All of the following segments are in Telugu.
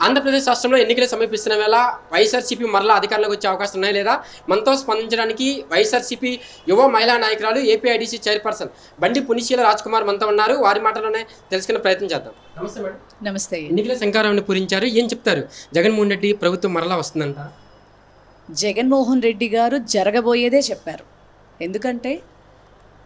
ఆంధ్రప్రదేశ్ రాష్ట్రంలో ఎన్నికలు సమీపిస్తున్న వేళ వైఎస్ఆర్సీపీ మరలా అధికారంలోకి వచ్చే అవకాశం ఉన్నాయి లేదా? మనతో స్పందించడానికి వైఎస్ఆర్సీపీ యువ మహిళా నాయకురాలు ఏపీఐడిసి చైర్పర్సన్ బండి పునిశీల రాజ్ కుమార్ మనతో ఉన్నారు. వారి మాటలోనే తెలుసుకునే ప్రయత్నం చేద్దాం. నమస్తే మేడం. నమస్తే. ఎన్నికల శంకారాన్ని పూరించారు. ఏం చెప్తారు? జగన్మోహన్ రెడ్డి ప్రభుత్వం మరలా వస్తుందంట. జగన్మోహన్ రెడ్డి గారు జరగబోయేదే చెప్పారు. ఎందుకంటే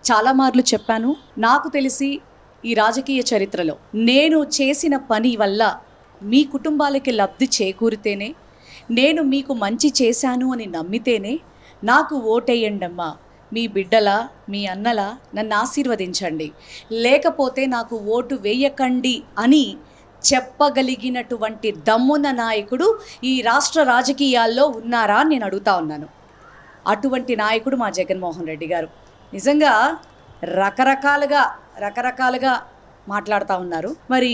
చాలా మార్లు చెప్పాను. నాకు తెలిసి ఈ రాజకీయ చరిత్రలో నేను చేసిన పని వల్ల మీ కుటుంబాలకి లబ్ధి చేకూరితేనే నేను మీకు మంచి చేశాను అని నమ్మితేనే నాకు ఓటేయండమ్మా. మీ బిడ్డలా మీ అన్నలా నన్ను ఆశీర్వదించండి. లేకపోతే నాకు ఓటు వేయకండి అని చెప్పగలిగినటువంటి దమ్మున నాయకుడు ఈ రాష్ట్ర రాజకీయాల్లో ఉన్నారా నేను అడుగుతా ఉన్నాను. అటువంటి నాయకుడు మా జగన్మోహన్ రెడ్డి గారు. నిజంగా రకరకాలుగా రకరకాలుగా మాట్లాడుతూ ఉన్నారు. మరి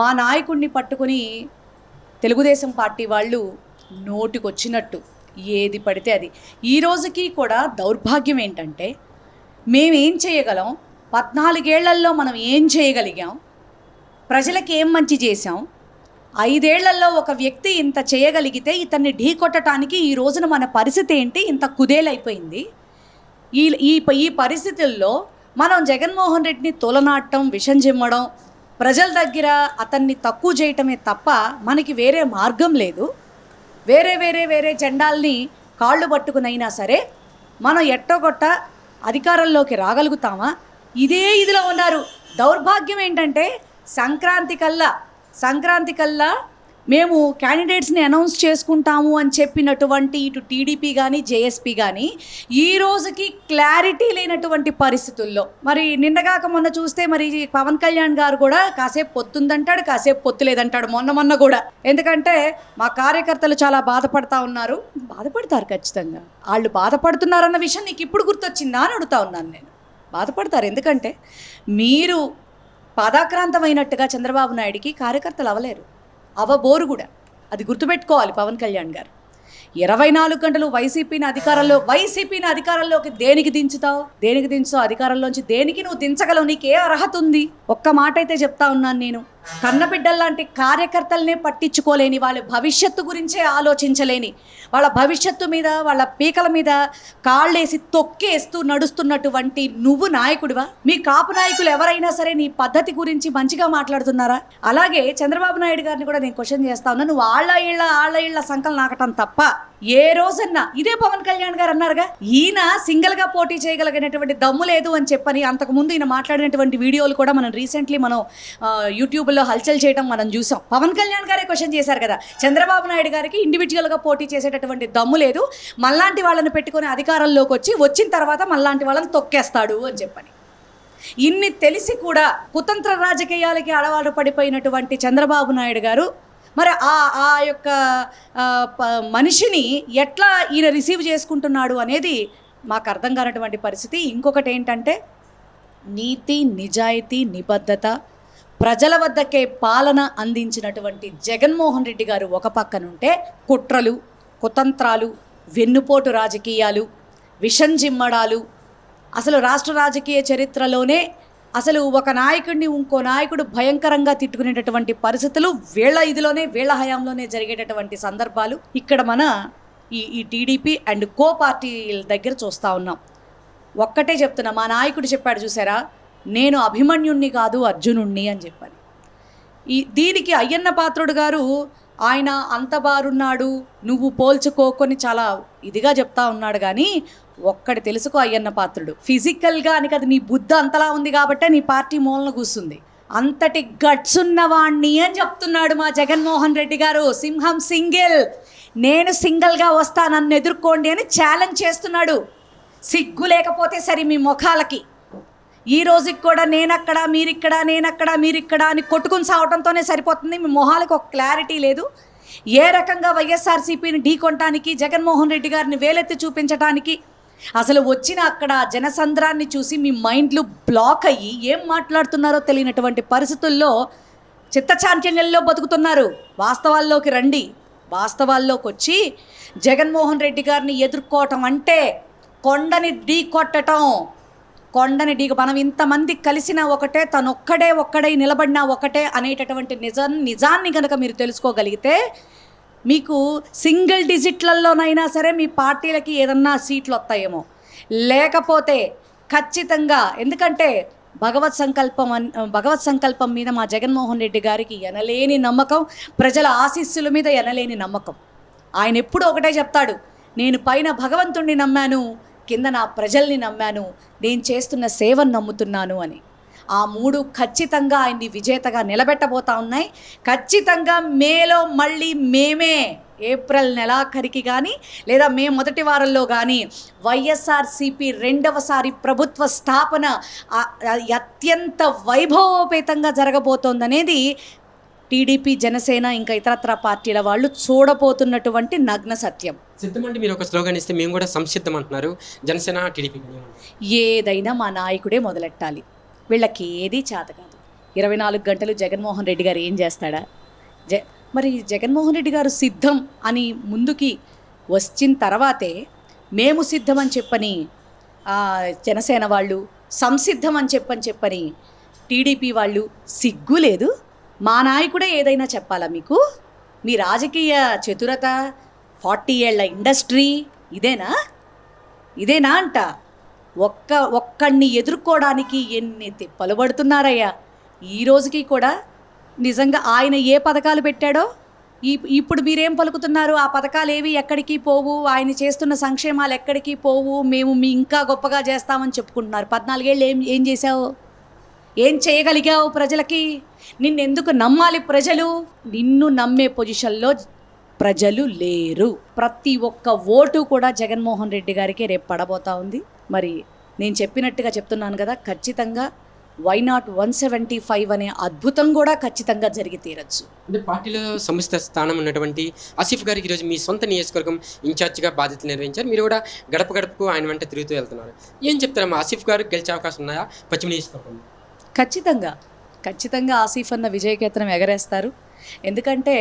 మా నాయకుడిని పట్టుకుని తెలుగుదేశం పార్టీ వాళ్ళు నోటికొచ్చినట్టు ఏది పడితే అది. ఈ రోజుకి కూడా దౌర్భాగ్యం ఏంటంటే మేమేం చేయగలం పద్నాలుగేళ్ళలో మనం ఏం చేయగలిగాం ప్రజలకి ఏం మంచి చేశాం ఐదేళ్ళలో ఒక వ్యక్తి ఇంత చేయగలిగితే ఇతన్ని ఢీకొట్టడానికి ఈ రోజున మన పరిస్థితి ఏంటి? ఇంత కుదేలైపోయింది. ఈ ఈ ఈ పరిస్థితుల్లో మనం జగన్మోహన్ రెడ్డిని తోలనాటం విషం చిమ్మడం ప్రజల దగ్గర అతన్ని తక్కువ చేయటమే తప్ప మనకి వేరే మార్గం లేదు. వేరే వేరే వేరే జెండాల్ని కాళ్ళు పట్టుకునైనా సరే మనం ఎట్టగొట్ట అధికారంలోకి రాగలుగుతామా? ఇదే ఇదిలో ఉన్నారు. దౌర్భాగ్యం ఏంటంటే సంక్రాంతి కల్లా సంక్రాంతి కల్లా మేము క్యాండిడేట్స్ని అనౌన్స్ చేసుకుంటాము అని చెప్పినటువంటి ఇటు టీడీపీ కానీ జేఎస్పీ కానీ ఈ రోజుకి క్లారిటీ లేనటువంటి పరిస్థితుల్లో. మరి నిన్నగాక మొన్న చూస్తే మరి పవన్ కళ్యాణ్ గారు కూడా కాసేపు పొత్తుందంటాడు కాసేపు పొత్తు లేదంటాడు మొన్న మొన్న కూడా. ఎందుకంటే మా కార్యకర్తలు చాలా బాధపడతా ఉన్నారు. బాధపడతారు ఖచ్చితంగా. వాళ్ళు బాధపడుతున్నారన్న విషయం నీకు ఇప్పుడు గుర్తొచ్చిందా అని అడుగుతా ఉన్నాను నేను. బాధపడతారు. ఎందుకంటే మీరు పాదాక్రాంతమైనట్టుగా చంద్రబాబు నాయుడికి కార్యకర్తలు అవ్వలేరు అవబోరు కూడా. అది గుర్తుపెట్టుకోవాలి పవన్ కళ్యాణ్ గారు. ఇరవై నాలుగు గంటలు వైసీపీని అధికారంలో వైసీపీని అధికారంలోకి దేనికి దించుతావు? దేనికి దించుతావు? అధికారంలోంచి దేనికి నువ్వు దించగలవు? నీకే అర్హత ఉంది. ఒక్క మాట అయితే చెప్తా ఉన్నాను నేను. కన్నబిడ్డల్లాంటి కార్యకర్తలనే పట్టించుకోలేని వాళ్ళ భవిష్యత్తు గురించే ఆలోచించలేని వాళ్ళ భవిష్యత్తు మీద వాళ్ళ పీకల మీద కాళ్ళేసి తొక్కేస్తూ నడుస్తున్నటువంటి నువ్వు నాయకుడివా? మీ కాపు నాయకులు ఎవరైనా సరే నీ పద్ధతి గురించి మంచిగా మాట్లాడుతున్నారా? అలాగే చంద్రబాబు నాయుడు గారిని కూడా నేను క్వశ్చన్ చేస్తా ఉన్నా నువ్వు ఆళ్ళ ఇళ్ళ ఆళ్ళ ఇళ్ళ సంకలు నాకటం తప్ప ఏ రోజన్నా ఇదే పవన్ కళ్యాణ్ గారు అన్నారుగా ఈయన సింగిల్గా పోటీ చేయగలిగినటువంటి దమ్ము లేదు అని చెప్పని అంతకుముందు ఈయన మాట్లాడినటువంటి వీడియోలు కూడా మనం రీసెంట్లీ మనం యూట్యూబ్లో హల్చల్ చేయడం మనం చూసాం. పవన్ కళ్యాణ్ గారే క్వశ్చన్ చేశారు కదా చంద్రబాబు నాయుడు గారికి ఇండివిజువల్గా పోటీ చేసేటటువంటి దమ్ము లేదు మళ్ళాంటి వాళ్ళని పెట్టుకుని అధికారంలోకి వచ్చి వచ్చిన తర్వాత మళ్ళాంటి వాళ్ళని తొక్కేస్తాడు అని చెప్పని. ఇన్ని తెలిసి కూడా కుతంత్ర రాజకీయాలకి అలవాటు పడిపోయినటువంటి చంద్రబాబు నాయుడు గారు మరి ఆ ఆ యొక్క ప- మనిషిని ఎట్లా ఈయన రిసీవ్ చేసుకుంటున్నాడు అనేది మాకు అర్థం కానటువంటి పరిస్థితి. ఇంకొకటి ఏంటంటే నీతి నిజాయితీ నిబద్ధత ప్రజల వద్దకే పాలన అందించినటువంటి జగన్మోహన్ రెడ్డి గారు ఒక పక్కనుంటే కుట్రలు కుతంత్రాలు వెన్నుపోటు రాజకీయాలు విషం జిమ్మడాలు. అసలు రాష్ట్ర రాజకీయ చరిత్రలోనే అసలు ఒక నాయకుడిని ఇంకో నాయకుడు భయంకరంగా తిట్టుకునేటటువంటి పరిస్థితులు వీళ్ళ ఇదిలోనే వీళ్ళ హయాంలోనే జరిగేటటువంటి సందర్భాలు ఇక్కడ మన ఈ ఈ టీడీపీ అండ్ కో పార్టీల దగ్గర చూస్తూ ఉన్నాం. ఒక్కటే చెప్తున్నా మా నాయకుడు చెప్పాడు చూసారా నేను అభిమన్యుణ్ణి కాదు అర్జునుణ్ణి అని చెప్పాను ఈ దీనికి అయ్యన్న పాత్రుడు గారు ఆయన అంత బారున్నాడు నువ్వు పోల్చుకోకొని చాలా ఇదిగా చెప్తా ఉన్నాడు కానీ ఒక్కడి తెలుసుకో అయ్యన్న పాత్రుడు. ఫిజికల్గా అని కదా నీ బుద్ధి అంతలా ఉంది కాబట్టే నీ పార్టీ మూలన కూస్తుంది అంతటి గట్స్ ఉన్నవాణ్ణి అని చెప్తున్నాడు మా జగన్మోహన్ రెడ్డి గారు. సింహం సింగిల్. నేను సింగిల్గా వస్తా నన్ను ఎదుర్కోండి అని ఛాలెంజ్ చేస్తున్నాడు. సిగ్గు లేకపోతే సరే మీ ముఖాలకి. ఈ రోజుకి కూడా నేనక్కడ మీరిక్కడ నేనక్కడ మీరిక్కడ అని కొట్టుకుని సావటంతోనే సరిపోతుంది. మీ మొహాలకు ఒక క్లారిటీ లేదు. ఏ రకంగా వైఎస్ఆర్సీపీని ఢీకొనటానికి జగన్మోహన్ రెడ్డి గారిని వేలెత్తి చూపించడానికి అసలు వచ్చిన అక్కడ జనసంద్రాన్ని చూసి మీ మైండ్లు బ్లాక్ అయ్యి ఏం మాట్లాడుతున్నారో తెలియనటువంటి పరిస్థితుల్లో చిత్తచాంచల్యంలో బతుకుతున్నారు. వాస్తవాల్లోకి రండి. వాస్తవాల్లోకి వచ్చి జగన్మోహన్ రెడ్డి గారిని ఎదుర్కోవటం అంటే కొండని ఢీ కొట్టటం. కొండని ఢీక మనం ఇంతమంది కలిసినా ఒకటే తనొక్కడే ఒక్కడే ఒక్కడై నిలబడినా ఒకటే అనేటటువంటి నిజం నిజాన్ని కనుక మీరు తెలుసుకోగలిగితే మీకు సింగిల్ డిజిట్లలోనైనా సరే మీ పార్టీలకి ఏదన్నా సీట్లు వస్తాయేమో లేకపోతే ఖచ్చితంగా ఎందుకంటే భగవత్ సంకల్పం అన్ భగవత్ సంకల్పం మీద మా జగన్మోహన్ రెడ్డి గారికి ఎనలేని నమ్మకం ప్రజల ఆశీస్సుల మీద ఎనలేని నమ్మకం. ఆయన ఎప్పుడూ ఒకటే చెప్తాడు నేను పైన భగవంతుణ్ణి నమ్మాను కింద నా ప్రజల్ని నమ్మాను. నేను చేస్తున్న సేవను నమ్ముతున్నాను అని. ఆ మూడు ఖచ్చితంగా ఆయన్ని విజేతగా నిలబెట్టబోతా ఉన్నాయి. ఖచ్చితంగా మేలో మళ్ళీ మేమే ఏప్రిల్ నెలాఖరికి కానీ లేదా మే మొదటి వారంలో కానీ వైఎస్ఆర్సిపి రెండవసారి ప్రభుత్వ స్థాపన అత్యంత వైభవోపేతంగా జరగబోతోందనేది టీడీపీ జనసేన ఇంకా ఇతరత్ర పార్టీల వాళ్ళు చూడబోతున్నటువంటి నగ్న సత్యం. సిద్ధమంటే మీరు ఒక స్లోగన్ ఇస్తే మేము కూడా సంసిద్ధం అంటున్నారు. జనసేన టీడీపీ ఏదైనా మా నాయకుడే మొదలెట్టాలి. వీళ్ళకి ఏది చేత కాదు. ఇరవై నాలుగు గంటలు జగన్మోహన్ రెడ్డి గారు ఏం చేస్తాడా? జ మరి జగన్మోహన్ రెడ్డి గారు సిద్ధం అని ముందుకి వచ్చిన తర్వాతే మేము సిద్ధం అని చెప్పని జనసేన వాళ్ళు సంసిద్ధం అని చెప్పని చెప్పని టీడీపీ వాళ్ళు సిగ్గు లేదు. మా నాయకుడే ఏదైనా చెప్పాలా మీకు? మీ రాజకీయ చతురత ఫార్టీ ఏళ్ళ ఇండస్ట్రీ ఇదేనా? ఇదేనా అంట? ఒక్క ఒక్కడిని ఎదుర్కోవడానికి ఎన్ని తిప్పలు పడుతున్నారయ్యా. ఈ రోజుకి కూడా నిజంగా ఆయన ఏ పథకాలు పెట్టాడో? ఈ ఇప్పుడు మీరేం పలుకుతున్నారు? ఆ పథకాలు ఏవి ఎక్కడికి పోవు? ఆయన చేస్తున్న సంక్షేమాలు ఎక్కడికి పోవు? మేము మీ ఇంకా గొప్పగా చేస్తామని చెప్పుకుంటున్నారు. పద్నాలుగేళ్ళు ఏం ఏం చేశావు? ఏం చేయగలిగావు ప్రజలకి? నిన్నెందుకు నమ్మాలి ప్రజలు? నిన్ను నమ్మే పొజిషన్లో ప్రజలు లేరు. ప్రతి ఒక్క ఓటు కూడా జగన్మోహన్ రెడ్డి గారికి రేపు పడబోతా ఉంది. మరి నేను చెప్పినట్టుగా చెప్తున్నాను కదా ఖచ్చితంగా why not one seventy five అనే అద్భుతం కూడా ఖచ్చితంగా జరిగి తీరచ్చు. అంటే పార్టీలో సంస్థ స్థానం ఉన్నటువంటి ఆసిఫ్ గారికి ఈరోజు మీ సొంత నియోజకవర్గం ఇన్ఛార్జిగా బాధ్యతలు నిర్వహించారు. మీరు కూడా గడప గడపకు ఆయన వెంట తిరుగుతూ వెళ్తున్నారు. ఏం చెప్తారమ్మా? ఆసిఫ్ గారు గెలిచే అవకాశం ఉన్నాయా? పశ్చిమ నియోజకవర్గం ఖచ్చితంగా ఖచ్చితంగా ఆసిఫ్ అన్న విజయకేతనం ఎగరేస్తారు. ఎందుకంటే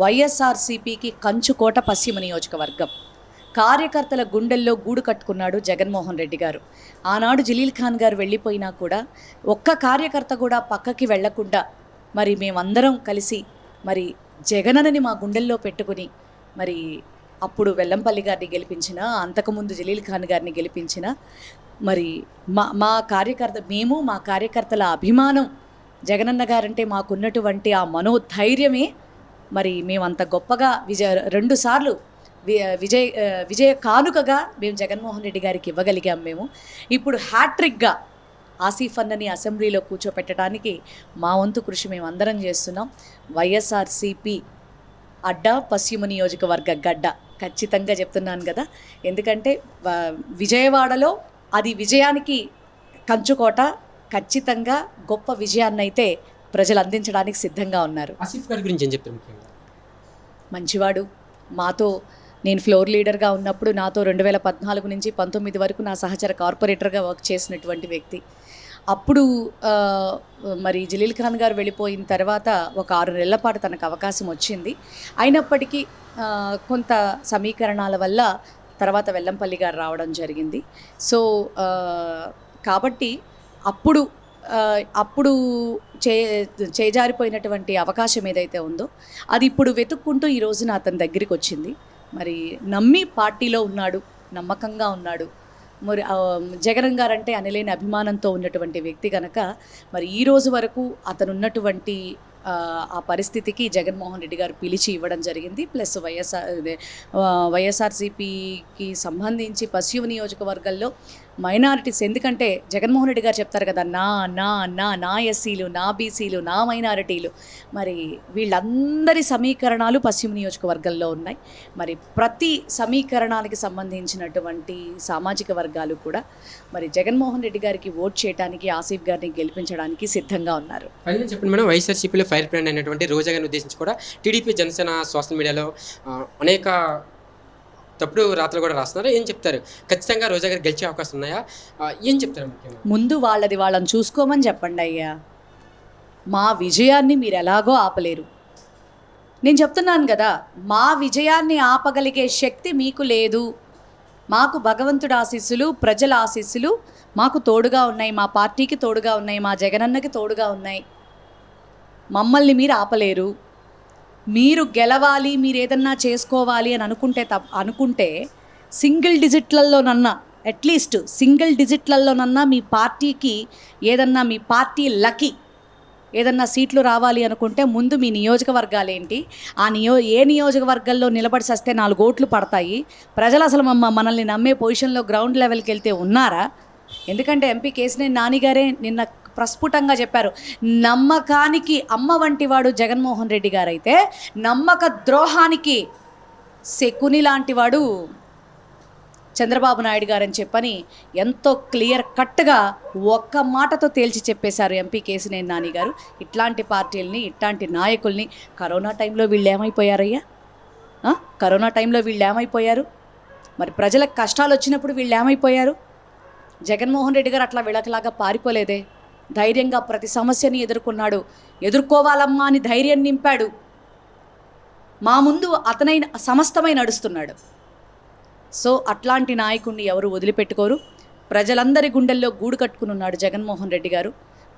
వైఎస్ఆర్సీపీకి కంచుకోట పశ్చిమ నియోజకవర్గం. కార్యకర్తల గుండెల్లో గూడు కట్టుకున్నాడు జగన్మోహన్ రెడ్డి గారు. ఆనాడు జలీల్ ఖాన్ గారు వెళ్ళిపోయినా కూడా ఒక్క కార్యకర్త కూడా పక్కకి వెళ్ళకుండా మరి మేమందరం కలిసి మరి జగనని మా గుండెల్లో పెట్టుకుని మరి అప్పుడు వెల్లంపల్లి గారిని గెలిపించిన అంతకుముందు జలీల్ ఖాన్ గారిని గెలిపించిన మరి మా మా కార్యకర్త మేము మా కార్యకర్తల అభిమానం. జగనన్న గారంటే మాకున్నటువంటి ఆ మనోధైర్యమే. మరి మేము అంత గొప్పగా విజయ రెండుసార్లు విజయ్ విజయ కానుకగా మేము జగన్మోహన్ రెడ్డి గారికి ఇవ్వగలిగాం మేము. ఇప్పుడు హ్యాట్రిక్గా ఆసిఫ్ అన్నని అసెంబ్లీలో కూర్చోపెట్టడానికి మా వంతు కృషి మేము అందరం చేస్తున్నాం. వైఎస్ఆర్సిపి అడ్డ పశ్చిమ నియోజకవర్గ గడ్డ. ఖచ్చితంగా చెప్తున్నాను కదా. ఎందుకంటే విజయవాడలో అది విజయానికి కంచుకోట ఖచ్చితంగా గొప్ప విజయాన్ని అయితే ప్రజలు అందించడానికి సిద్ధంగా ఉన్నారు. ఆసిఫ్ గారి గురించి ఏం చెప్తారు ముఖ్యంగా? మంచివాడు. మాతో నేను ఫ్లోర్ లీడర్గా ఉన్నప్పుడు నాతో రెండు వేల పద్నాలుగు నుంచి పంతొమ్మిది వరకు నా సహచర కార్పొరేటర్గా వర్క్ చేసినటువంటి వ్యక్తి. అప్పుడు మరి జలీల్ ఖాన్ గారు వెళ్ళిపోయిన తర్వాత ఒక ఆరు నెలల పాటు తనకు అవకాశం వచ్చింది. అయినప్పటికీ కొంత సమీకరణాల వల్ల తర్వాత వెల్లంపల్లి గారు రావడం జరిగింది. సో కాబట్టి అప్పుడు అప్పుడు చే చేజారిపోయినటువంటి అవకాశం ఏదైతే ఉందో అది ఇప్పుడు వెతుక్కుంటూ ఈ రోజున అతని దగ్గరికి వచ్చింది. మరి నమ్మి పార్టీలో ఉన్నాడు నమ్మకంగా ఉన్నాడు. మరి జగన్ గారంటే అనలేని అభిమానంతో ఉన్నటువంటి వ్యక్తి కనుక మరి ఈ రోజు వరకు అతను ఉన్నటువంటి ఆ, పరిస్థితికి జగన్మోహన్ రెడ్డి గారు పిలిచి ఇవ్వడం జరిగింది. ప్లస్ వైఎస్ఆర్ ఇదే, వైఎస్ఆర్సీపీకి సంబంధించి పశ్చిమ నియోజకవర్గంలో మైనారిటీస్ ఎందుకంటే జగన్మోహన్ రెడ్డి గారు చెప్తారు కదా నా నా నా నా ఎస్సీలు నా బీసీలు నా మైనారిటీలు. మరి వీళ్ళందరి సమీకరణాలు పశ్చిమ నియోజకవర్గంలో ఉన్నాయి. మరి ప్రతి సమీకరణానికి సంబంధించినటువంటి సామాజిక వర్గాలు కూడా మరి జగన్మోహన్ రెడ్డి గారికి ఓట్ చేయడానికి ఆసిఫ్ గారిని గెలిపించడానికి సిద్ధంగా ఉన్నారు. చెప్పండి మేడం వైఎస్ఆర్సీపీలో ఫైర్ బ్రాండ్ అయినటువంటి రోజా గారిని ఉద్దేశించి కూడా టీడీపీ జనసేన సోషల్ మీడియాలో అనేక తప్పుడు రాత్రులు కూడా రాస్తున్నారు. ఏం చెప్తారు? ఖచ్చితంగా రోజా గారు గెలిచే అవకాశం ఉన్నాయా? ఏం చెప్తారు ముందు వాళ్ళది వాళ్ళని చూసుకోమని చెప్పండి అయ్యా. మా విజయాన్ని మీరు ఎలాగో ఆపలేరు. నేను చెప్తున్నాను కదా మా విజయాన్ని ఆపగలిగే శక్తి మీకు లేదు. మాకు భగవంతుడి ఆశీస్సులు ప్రజల ఆశీస్సులు మాకు తోడుగా ఉన్నాయి. మా పార్టీకి తోడుగా ఉన్నాయి. మా జగనన్నకి తోడుగా ఉన్నాయి. మమ్మల్ని మీరు ఆపలేరు. మీరు గెలవాలి మీరు ఏదన్నా చేసుకోవాలి అని అనుకుంటే తప్ప అనుకుంటే సింగిల్ డిజిట్లలోనన్నా అట్లీస్ట్ సింగిల్ డిజిట్లలోనన్నా మీ పార్టీకి ఏదన్నా మీ పార్టీ లకి ఏదన్నా సీట్లు రావాలి అనుకుంటే ముందు మీ నియోజకవర్గాలు ఏంటి ఆ నియో ఏ నియోజకవర్గాల్లో నిలబడి సస్తే నాలుగు ఓట్లు పడతాయి? ప్రజలు అసలు మమ్మ మనల్ని నమ్మే పొజిషన్లో గ్రౌండ్ లెవెల్కి వెళ్తే ఉన్నారా? ఎందుకంటే ఎంపీ కేసినేని నానిగారే నిన్న ప్రస్ఫుటంగా చెప్పారు. నమ్మకానికి అమ్మ వంటి వాడు జగన్మోహన్ రెడ్డి గారైతే నమ్మక ద్రోహానికి శకుని లాంటి వాడు చంద్రబాబు నాయుడు గారని చెప్పని ఎంతో క్లియర్ కట్గా ఒక్క మాటతో తేల్చి చెప్పేశారు ఎంపీ కేసినేని నాని గారు. ఇట్లాంటి పార్టీలని ఇట్లాంటి నాయకుల్ని కరోనా టైంలో వీళ్ళు ఏమైపోయారయ్యా కరోనా టైంలో వీళ్ళు ఏమైపోయారు మరి ప్రజలకు కష్టాలు వచ్చినప్పుడు వీళ్ళు ఏమైపోయారు జగన్మోహన్ రెడ్డి గారు అట్లా వీళ్ళకిలాగా పారిపోలేదే? ధైర్యంగా ప్రతి సమస్యని ఎదుర్కొన్నాడు. ఎదుర్కోవాలమ్మా అని ధైర్యం నింపాడు. మా ముందు అతనైన సమస్తమై నడుస్తున్నాడు. సో అట్లాంటి నాయకుడిని ఎవరు వదిలిపెట్టుకోరు. ప్రజలందరి గుండెల్లో గూడు కట్టుకుని ఉన్నాడు జగన్మోహన్ రెడ్డి గారు.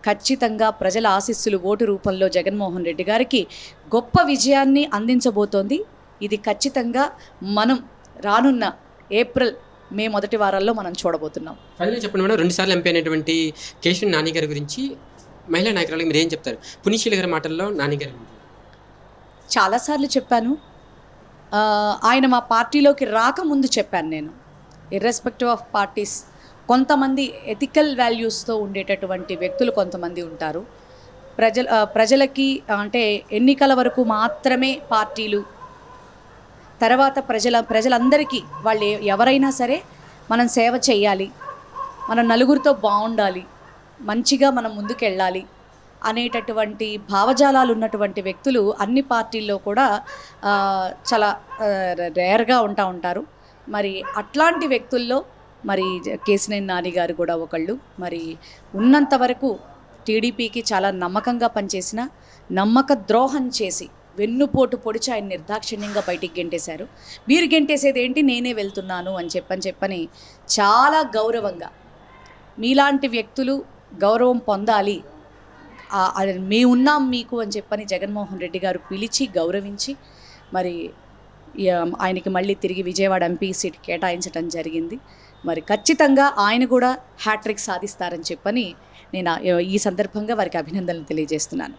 ఖచ్చితంగా ప్రజల ఆశీస్సులు ఓటు రూపంలో జగన్మోహన్ రెడ్డి గారికి గొప్ప విజయాన్ని అందించబోతోంది. ఇది ఖచ్చితంగా మనం రానున్న ఏప్రిల్ మే మొదటి వారాల్లో మనం చూడబోతున్నాం. ఫైనల్గా చెప్పండి మేడం రెండుసార్లు ఎంపీ అయినటువంటి కేశవ నాని గారి గురించి మహిళా నాయకురాలకు మీరు ఏం చెప్తారు? పునిశీల గారి మాటల్లో నాని గారి చాలాసార్లు చెప్పాను. ఆయన మా పార్టీలోకి రాకముందు చెప్పాను నేను. ఇర్రెస్పెక్టివ్ ఆఫ్ పార్టీస్ కొంతమంది ఎథికల్ వాల్యూస్తో ఉండేటటువంటి వ్యక్తులు కొంతమంది ఉంటారు. ప్రజల ప్రజలకి అంటే ఎన్నికల వరకు మాత్రమే పార్టీలు తర్వాత ప్రజల ప్రజలందరికీ వాళ్ళు ఎవరైనా సరే మనం సేవ చేయాలి. మనం నలుగురితో బాగుండాలి. మంచిగా మనం ముందుకెళ్ళాలి అనేటటువంటి భావజాలాలు ఉన్నటువంటి వ్యక్తులు అన్ని పార్టీల్లో కూడా చాలా రేర్గా ఉంటా ఉంటారు. మరి అట్లాంటి వ్యక్తుల్లో మరి కేసినేని నాని గారు కూడా ఒకళ్ళు. మరి ఉన్నంత వరకు టీడీపీకి చాలా నమ్మకంగా పనిచేసిన నమ్మక ద్రోహం చేసి వెన్నుపోటు పొడిచి ఆయన నిర్దాక్షిణ్యంగా బయటికి గెంటేశారు. మీరు గెంటేసేది ఏంటి? నేనే వెళ్తున్నాను అని చెప్పని చెప్పని చాలా గౌరవంగా మీలాంటి వ్యక్తులు గౌరవం పొందాలి. మేమున్నాం మేము ఉన్నాం మీకు అని చెప్పని జగన్మోహన్ రెడ్డి గారు పిలిచి గౌరవించి మరి ఆయనకి మళ్ళీ తిరిగి విజయవాడ ఎంపీ సీట్ కేటాయించడం జరిగింది. మరి ఖచ్చితంగా ఆయన కూడా హ్యాట్రిక్ సాధిస్తారని చెప్పని నేను ఈ సందర్భంగా వారికి అభినందనలు తెలియజేస్తున్నాను.